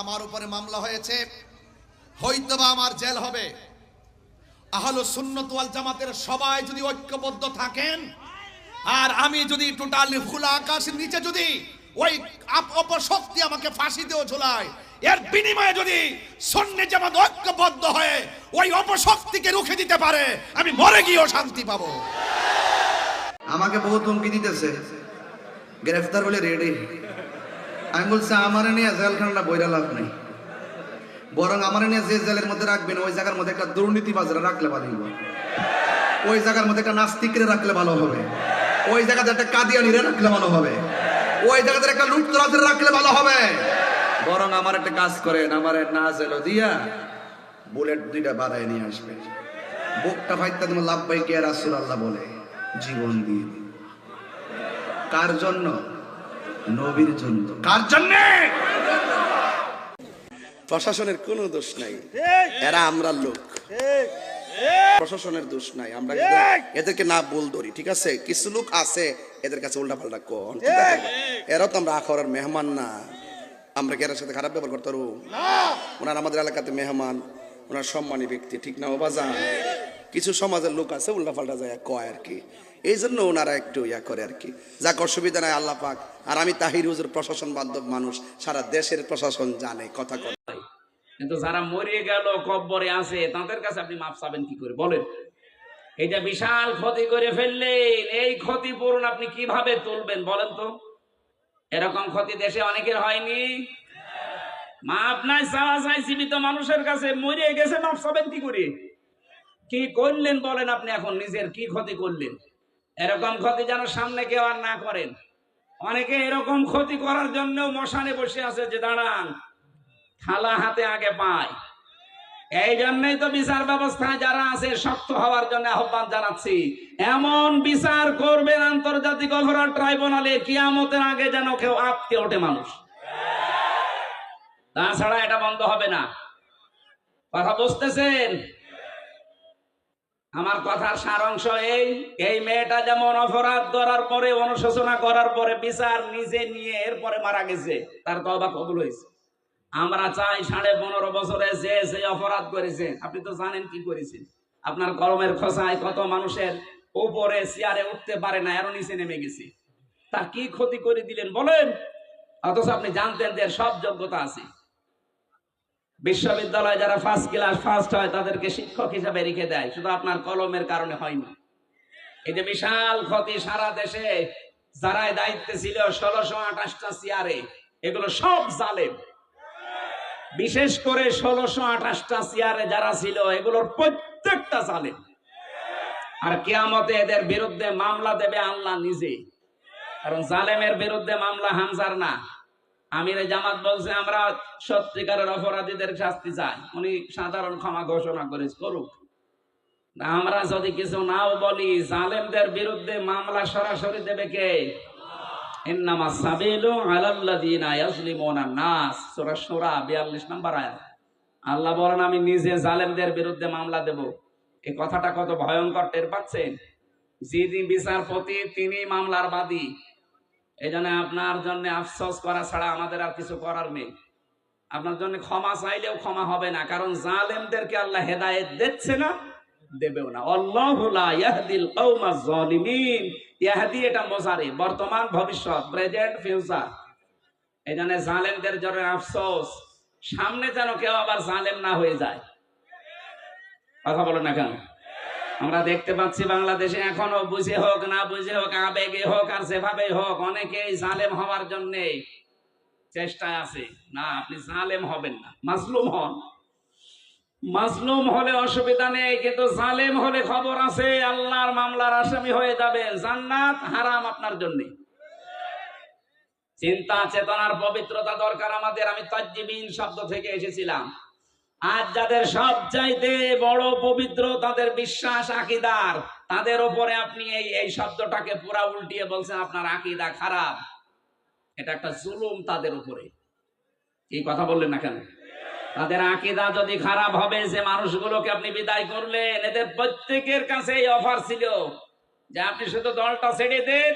আমার উপরে মামলা হয়েছে হয়তো বা আমার জেল হবে। আহলো সুন্নত ওয়াল জামাতের সবাই যদি ঐক্যবদ্ধ থাকেন, আর আমি যদি টোটালি খোলা আকাশের নিচে যদি ওই অপশক্তি আমাকে ফাঁসি দিয়েও ঝোলায়, এর বিনিময়ে যদি সন্ন্যে জামাত ঐক্যবদ্ধ হয়ে ওই অপশক্তিকে রুখে দিতে পারে, আমি মরে গিয়েও শান্তি পাবো। আমাকে বহুত হুমকি দিতেছে। গ্রেফতার বলে রেডি। আমি বলছি, আমার নিয়ে জেল জেলখানাটা বইরা লাভ নেই। বরং আমার নিয়ে যে জেলের মধ্যে রাখবেন, ওই জায়গার মধ্যে একটা দুর্নীতিবাজরা রাখলে ভালো হইব। ওই জায়গার মধ্যে একটা নাস্তিকরে রাখলে ভালো হবে। ওই জায়গাতে একটা কাদিয়ানিরে রাখলে ভালো হবে। ওই জায়গাতে একটা লুটতরাজের রাখলে ভালো হবে। বরং আমার একটা কাজ করেন, আমার না জেলো দিয়া বুলেট দুইটা বাড়ায় নিয়ে আসবে। বুকটা ফাইতে তুমি লাভ পাই কে রাসুল আল্লাহ বলে, জীবন দিয়ে। কার জন্য? নবীর জন্য। কার জন্য? প্রশাসনের কোনো দোষ নাই। এরা আমরা লোক। প্রশাসনের দোষ নাই। আমরা এদেরকে না বল ধরি ঠিক আছে? কিছু লোক আছে এদের কাছে উল্টা পাল্টা কন? ঠিক আছে? এরাও তো আমরা আখরার মেহমান না। আমরা কি এর সাথে খারাপ ব্যবহার করতে পারব? ওনার আমাদের এলাকাতে মেহমান ওনার সম্মানী ব্যক্তি ঠিক না ওবাজান কিছু সমাজের লোক আছে উল্টা পাল্টা যায় কয় আর কি। এই জন্য ওনারা একটু ইয়া করে আর কি। যাক, অসুবিধা নাই, আল্লাহ পাক। আর আমি তাহির হুজুর, প্রশাসন বান্ধব মানুষ, সারা দেশের প্রশাসন জানে, কথা কথা কিন্তু যারা মরে গেল কব্বরে আছে, তাদের কাছে আপনি মাপ চাবেন কি করে? বলেন। এটা বিশাল ক্ষতি করে ফেললেন। এই ক্ষতিপূরণ আপনি কীভাবে তুলবেন বলেন তো? এরকম ক্ষতি দেশে অনেকের হয়নি? মাপ নাই, চাওয়া চাই জীবিত মানুষের কাছে মরে গেছে, মাপ চাবেন কি করে? কি করলেন বলেন আপনি এখন? নিজের কি ক্ষতি করলেন? এরকম ক্ষতি যেন সামনে কেউ আর না করেন। অনেকে এরকম ক্ষতি করার জন্য মশানে বসে আছে যে, দাঁড়ান, থালা হাতে আগে পায়। এই জন্যই তো বিচার ব্যবস্থায় যারা আছে, শক্ত হওয়ার জন্য আহ্বান জানাচ্ছি। এমন বিচার করবেন আন্তর্জাতিক অপরাধ ট্রাইব্যুনালে, কিয়ামতের আগে যেন কেউ আটকে ওঠে মানুষ। তাছাড়া এটা বন্ধ হবে না। কথা বুঝতেছেন? আমার কথার সারাংশ এই এই মেয়েটা যেমন অপরাধ করার পরে, অনুশোচনা করার পরে বিচার নিজে নিয়ে এরপরে মারা গেছে, তার তবা কবুল হয়েছে। আমরা চাই সাড়ে পনেরো বছরে যে যে অপরাধ করেছে, আপনি তো জানেন কি করেছেন আপনার কলমের খোসায় কত মানুষের উপরে চেয়ারে উঠতে পারে না এর নিচে নেমে গেছে। তার কি ক্ষতি করে দিলেন বলেন? অথচ আপনি জানতেন যে সব যোগ্যতা আছে। বিশ্ববিদ্যালয়ে যারা ফার্স্ট ক্লাস ফার্স্ট হয়, তাদেরকে শিক্ষক হিসাবে রেখে দেয়। শুধু আপনার কলমের কারণে হয়নি এই যে বিশাল ক্ষতি সারা দেশে, যারাই দায়িত্বে ছিল, ষোলোশো আঠাশটা চেয়ারে এগুলো সব জালেম। বিশেষ করে ষোলোশো আঠাশটা চেয়ারে যারা ছিল, এগুলোর প্রত্যেকটা জালেম। আর কেয়ামতে এদের বিরুদ্ধে মামলা দেবে আল্লাহ নিজে। কারণ জালেমের বিরুদ্ধে মামলা হামজার না। আমির জামাত বলছে, আমরা সত্যিকারের অপরাধীদের শাস্তি চাই। উনি সাধারণ ক্ষমা ঘোষণা করে করুক। আমরা যদি কিছু নাও বলি, জালেমদের বিরুদ্ধে মামলা সরাসরি দেবে কে? সাবিলু আলাল্লাযিনা ইয়াজলিমুনা নাস। সূরা সূরা 42 নম্বর আয়াত। আল্লাহ আমি নিজে জালেমদের বিরুদ্ধে মামলা এই কথাটা কত ভয়ঙ্কর, টের পাচ্ছেন? যিনি বিচারপতি তিনি মামলার বাদী। এই জন্য আপনার জন্য আফসোস করা ছাড়া আমাদের আর কিছু করার নেই। আপনার জন্য ক্ষমা চাইলেও ক্ষমা হবে না, কারণ জালেমদেরকে আল্লাহ হেদায়েত দিচ্ছে না, দেবেও না। ইয়াহদি এটা মোজারে বর্তমান, ভবিষ্যৎ, প্রেজেন্ট, ফিউচার। এই জন্য জালেমদের জন্য আফসোস, সামনে যেন কেউ আবার জালেম না হয়ে যায়। কথা বলো না কেন? আমরা দেখতে পাচ্ছি বাংলাদেশে এখনও বুঝে হোক, না বুঝে হোক, আবেগে হোক আর সেভাবে হোক, অনেকেই জালেম হওয়ার জন্য চেষ্টায় আছে। না, আপনি জালেম হবেন না, মাজলুম হন। মাজলুম হলে অসুবিধা নেই, কিন্তু জালেম হলে খবর আছে, আল্লাহর মামলার আসামি হয়ে যাবেন জান্নাত হারাম আপনার জন্য। চিন্তা, চেতনার পবিত্রতা দরকার আমাদের। আমি তাজ্জিবিন শব্দ থেকে এসেছিলাম। আজ যাদের সব চাইতে বড় পবিত্র তাদের বিশ্বাস আকিদার, তাদের উপরে আপনি এই এই শব্দটাকে পুরা উল্টিয়ে বলছেন, আপনার আকিদা খারাপ। এটা একটা জুলুম তাদের উপরে। এই কথা বললেন না কেন? তাদের আকিদা যদি খারাপ হবে, যে মানুষগুলোকে আপনি বিদায় করলেন, এদের প্রত্যেকের কাছে এই অফার ছিল যে আপনি শুধু দলটা ছেড়ে দেন,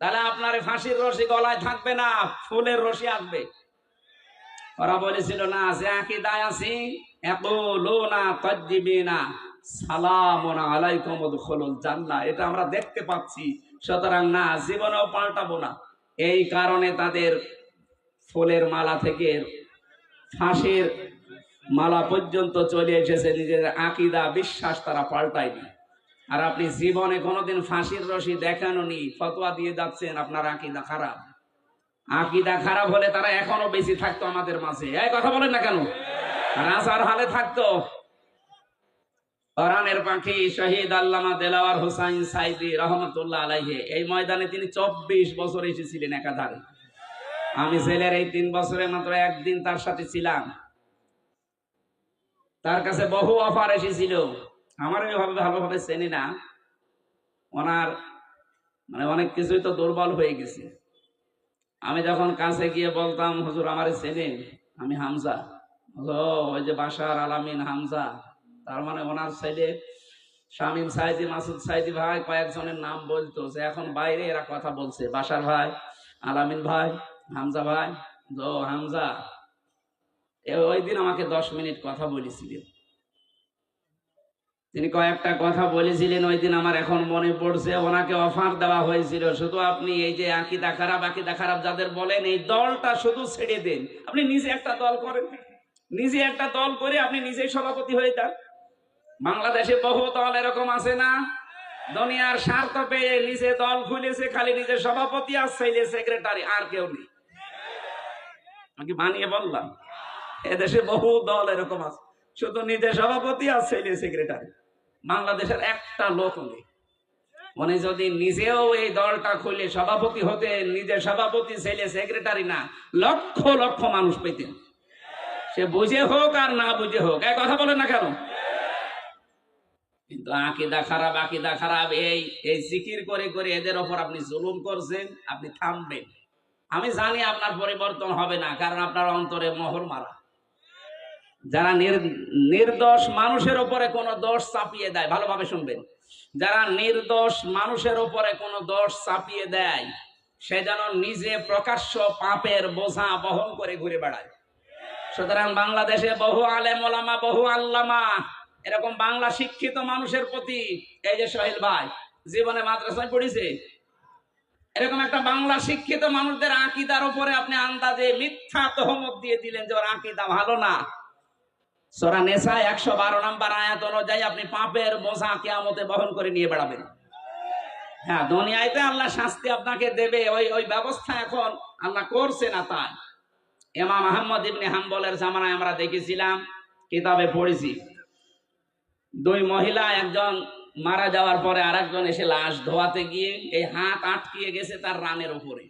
তাহলে আপনার ফাঁসির রশি গলায় থাকবে না, ফুলের রশি আসবে। ওরা বলেছিল, না, যে আকিদায় আছি এত লো না তজ্জিবি না সালামুন আলাইকুম উদখুলুল জান্নাহ। এটা আমরা দেখতে পাচ্ছি। সুতরাং, না, জীবনেও পাল্টাবো না। এই কারণে তাদের ফুলের মালা থেকে ফাঁসির মালা পর্যন্ত চলে এসেছে। নিজের আকিদা, বিশ্বাস তারা পাল্টায়নি। আর আপনি জীবনে কোনোদিন ফাঁসির রশি দেখানো নি ফতোয়া দিয়ে যাচ্ছেন, আপনার আকিদা খারাপ। আকিদা খারাপ হলে তারা এখনও বেশি থাকতো আমাদের মাঝে। এই কথা বলেন না কেন? রাজার হালে থাকতো। কোরআনের পাখি শহীদ আল্লামা দেলাওয়ার হোসাইন সাইদি রহমতুল্লাহ আলাইহে, এই ময়দানে তিনি চব্বিশ বছর এসেছিলেন একাধারে। আমি জেলের এই তিন বছরে মাত্র একদিন তার সাথে ছিলাম। তার কাছে বহু অফার এসেছিল। আমার এভাবে ভালোভাবে চেনি না। ওনার মানে অনেক কিছুই তো দুর্বল হয়ে গেছে। আমি যখন কাছে গিয়ে বলতাম, হুজুর, আমার চেনেন আমি হামজা। ওই যে বাসার আলামিন হামজা। তার মানে ওনার ছেলে, শামীম সাইদি, মাসুদ সাইদি ভাই কয়েকজনের নাম বলতো যে এখন বাইরে এরা কথা বলছে। বাসার ভাই, আলামিন ভাই, হামজা ভাই হামজা ওই দিন আমাকে দশ মিনিট কথা বলেছিলেন তিনি কয়েকটা কথা বলেছিলেন, ওই দিন আমার এখন মনে পড়ছে, ওনাকে অফার দেওয়া হয়েছিল। শুধু আপনি এই যে আকিদা খারাপ আকিদা খারাপ যাদের বলেন, এই দলটা শুধু ছেড়ে দেন। আপনি নিজে একটা দল করেন। নিজে একটা দল করে আপনি নিজেই সভাপতি হয়ে যান। বাংলাদেশে বহু দল এরকম আছে না? দুনিয়ার স্বার্থ পেয়ে নিজে দল খুলেছে, খালি নিজের সভাপতি আর ছেলে সেক্রেটারি আর কেউ নেই। আমি বানিয়ে বললাম? এদেশে বহু দল এরকম আছে। শুধু নিজের সভাপতি আর ছেলে সেক্রেটারি বাংলাদেশের একটা লোক নেই। উনি যদি নিজেও এই দলটা খুলে সভাপতি হতে, নিজের সভাপতি, ছেলে সেক্রেটারি না, লক্ষ লক্ষ মানুষ পেতেন। সে বুঝে হোক আর না বুঝে হোক এক কথা বলে না কেন? কিন্তু আকিদা খারাপ আকিদা খারাপ, এই এই জিকির করে করে এদের ওপর আপনি জুলুম করছেন, আপনি থামবেন। আমি জানি আপনার পরিবর্তন হবে না, কারণ আপনার অন্তরে মোহর মারা। যারা নির্দোষ মানুষের উপরে কোনো দোষ চাপিয়ে দেয়, ভালোভাবে শুনবেন। যারা নির্দোষ মানুষের উপরে কোনো দোষ চাপিয়ে দেয়, সে যেন নিজে প্রকাশ্য পাপের বোঝা বহন করে ঘুরে বেড়ায়। সুতরাং বাংলাদেশে বহু আলেম ওলামা, বহু আল্লামা, এরকম বাংলা শিক্ষিত মানুষের প্রতি এই যে সোহেল ভাই, জীবনে মাদ্রাসায় পড়েছে, এরকম একটা বাংলা শিক্ষিত মানুষদের আকিদার উপরে আপনি আন্দাজে মিথ্যা তহমত দিয়ে দিলেন যে ওর আকিদা ভালো না। সোরা নেশা একশো বারো নাম্বার আয়াত অনুযায়ী আপনি পাপের বোঝা কেয়ামতে বহন করে নিয়ে বেড়াবেন। হ্যাঁ দুনিয়াতে আল্লাহ শাস্তি আপনাকে দেবে, ওই ওই ব্যবস্থা এখন আল্লাহ করছে না তাই। এমাম আহমদ ইবনে হাম্বলের জামানায় আমরা দেখেছিলাম, কিতাবে পড়েছি। দুই মহিলা, একজন মারা যাওয়ার পরে আরেকজন এসে লাশ ধোয়াতে গিয়ে এই হাত আটকিয়ে গেছে তার রানের উপরে।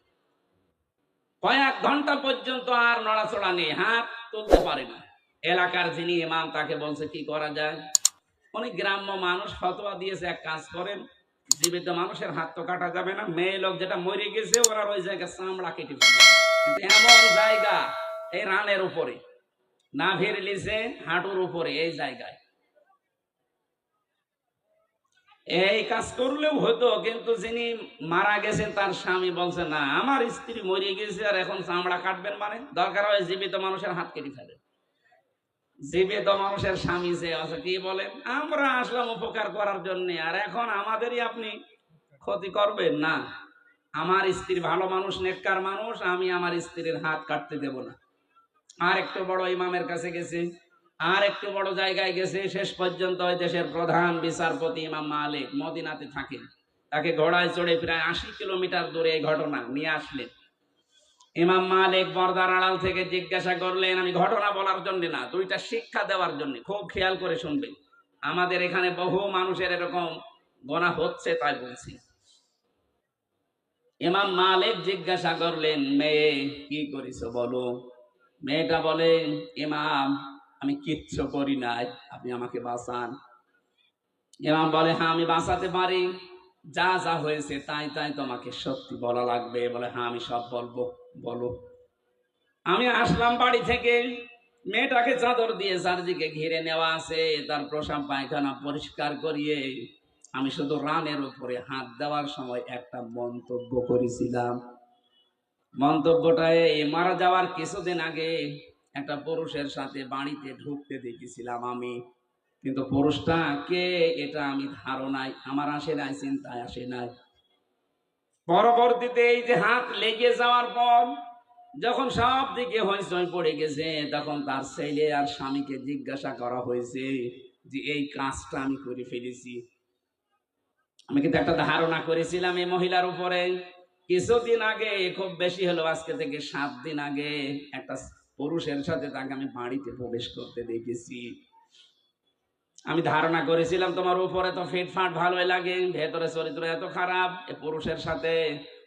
কয়েক ঘণ্টা পর্যন্ত আর নড়াচড়া নেই, হাত তুলতে পারে না। এলাকার যিনি ইমাম, তাকে বলছে, কি করা যায়? অনেক গ্রাম্য মানুষ, ফতোয়া দিয়েছে, এক কাজ করেন, জীবিত মানুষের হাত তো কাটা যাবে না, মেয়ে লোক যেটা মরে গেছে, ওরা ওই জায়গায় চামড়া কেটে এমন জায়গা এই রানের উপরে নাভির লিসে হাঁটুর উপরে, এই জায়গায়। এই কাজ করলেও হতো, কিন্তু যিনি মারা গেছেন, তার স্বামী বলছে, না, আমার স্ত্রী মরে গেছে, আর এখন চামড়া কাটবেন মানে? দরকার হয় জীবিত মানুষের হাত কেটে ফেলে জীবিত মানুষের স্বামী যে আছে, কি বলেন আমরা আসলাম উপকার করার জন্য, আর এখন আমাদেরই আপনি ক্ষতি করবেন? না। আমার স্ত্রী ভালো মানুষ, নেককার মানুষ, আমি আমার স্ত্রীর হাত কাটতে দেব না। আর একটু বড় ইমামের কাছে গেছে, আর একটু বড় জায়গায় গেছে, শেষ পর্যন্ত ওই দেশের প্রধান বিচারপতি ইমাম মালিক মদিনাতে থাকেন। তাকে ঘোড়ায় চড়ে প্রায় আশি কিলোমিটার দূরে এই ঘটনা নিয়ে আসলেন। ইমাম মালিক বর্দার আড়াল থেকে জিজ্ঞাসা করলেন, আমি ঘটনা বলার জন্য না, দুইটা শিক্ষা দেওয়ার জন্য। খুব খেয়াল করে শুনবেন। আমাদের এখানে বহু মানুষের এরকম গোনা হচ্ছে তাই বলছি। ইমাম মালিক জিজ্ঞাসা করলেন, মেয়ে, কি করিস বলো? মেয়েটা বলে, ইমাম, আমি কিচ্ছু করি নাই, আপনি আমাকে বাঁচান। ইমাম বলে হ্যাঁ আমি বাঁচাতে পারি। যা যা হয়েছে, তাই তাই তোমাকে সত্যি বলা লাগবে। বলে হ্যাঁ আমি সব বলব। বলো। আমি আসলাম বাড়ি থেকে, মেয়েটাকে চাদর দিয়ে চারদিকে ঘিরে নেওয়া আছে, তার প্রসাব পায়খানা পরিষ্কার করিয়ে আমি শুধু রানের উপরে হাত দেওয়ার সময় একটা মন্তব্য করেছিলাম। মন্তব্যটা এই মারা যাওয়ার কিছুদিন আগে একটা পুরুষের সাথে বাড়িতে ঢুকতে দেখেছিলাম আমি। কিন্তু পুরুষটা কে, এটা আমি ধারণায়, আমার আসে নাই, চিন্তায় আসে নাই। পরবর্তীতে এই যে হাত লেগে যাওয়ার পর, যখন সব দিকে হইচই পড়ে গেছে, তখন তার ছেলে আর স্বামীকে জিজ্ঞাসা করা হয়েছে যে, এই কাজটা আমি করে ফেলেছি। আমি কিন্তু একটা ধারণা করেছিলাম এই মহিলার উপরে। কিছুদিন আগে, খুব বেশি হলো আজকে থেকে সাত দিন আগে, একটা পুরুষের সাথে তাকে আমি বাড়িতে প্রবেশ করতে দেখেছি। আমি ধারণা করেছিলাম তোমার উপরে তো ফিটফাট ভালোই লাগে, ভেতরে চরিত্র এত খারাপ। পুরুষের সাথে,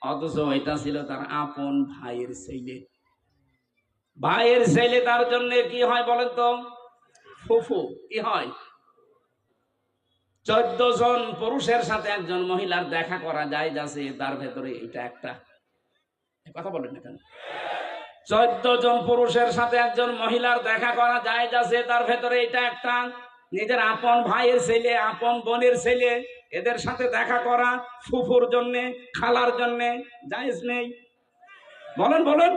অথচ এটা ছিল তার আপন ভাইয়ের ছেলে। ভাইয়ের ছেলে তার জন্য কি হয় বলেন তো? ফুফু, কি হয়? চোদ্দ জন পুরুষের সাথে একজন মহিলার দেখা করা যায় যাচ্ছে তার ভেতরে এটা একটা। কথা বলেন না কেন? চোদ্দ জন পুরুষের সাথে একজন মহিলার দেখা করা যায় যাচ্ছে তার ভেতরে এটা একটা। নিজের আপন ভাইয়ের ছেলে, আপন বোনের ছেলে, এদের সাথে দেখা করা ফুফুর জন্যে, খালার জন্যে জায়েজ নেই। বলেন বলেন।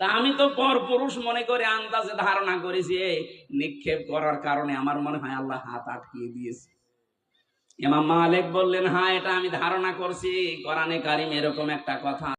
তা আমি তো পর পুরুষ মনে করে আন্দাজে ধারণা করেছি নিক্ষেপ করার কারণে আমার মনে হয় আল্লাহ হাত আটকিয়ে দিয়েছে। এমা মালিক বললেন হ্যাঁ এটা আমি ধারণা করছি। কোরআনে কারিম এরকম একটা কথা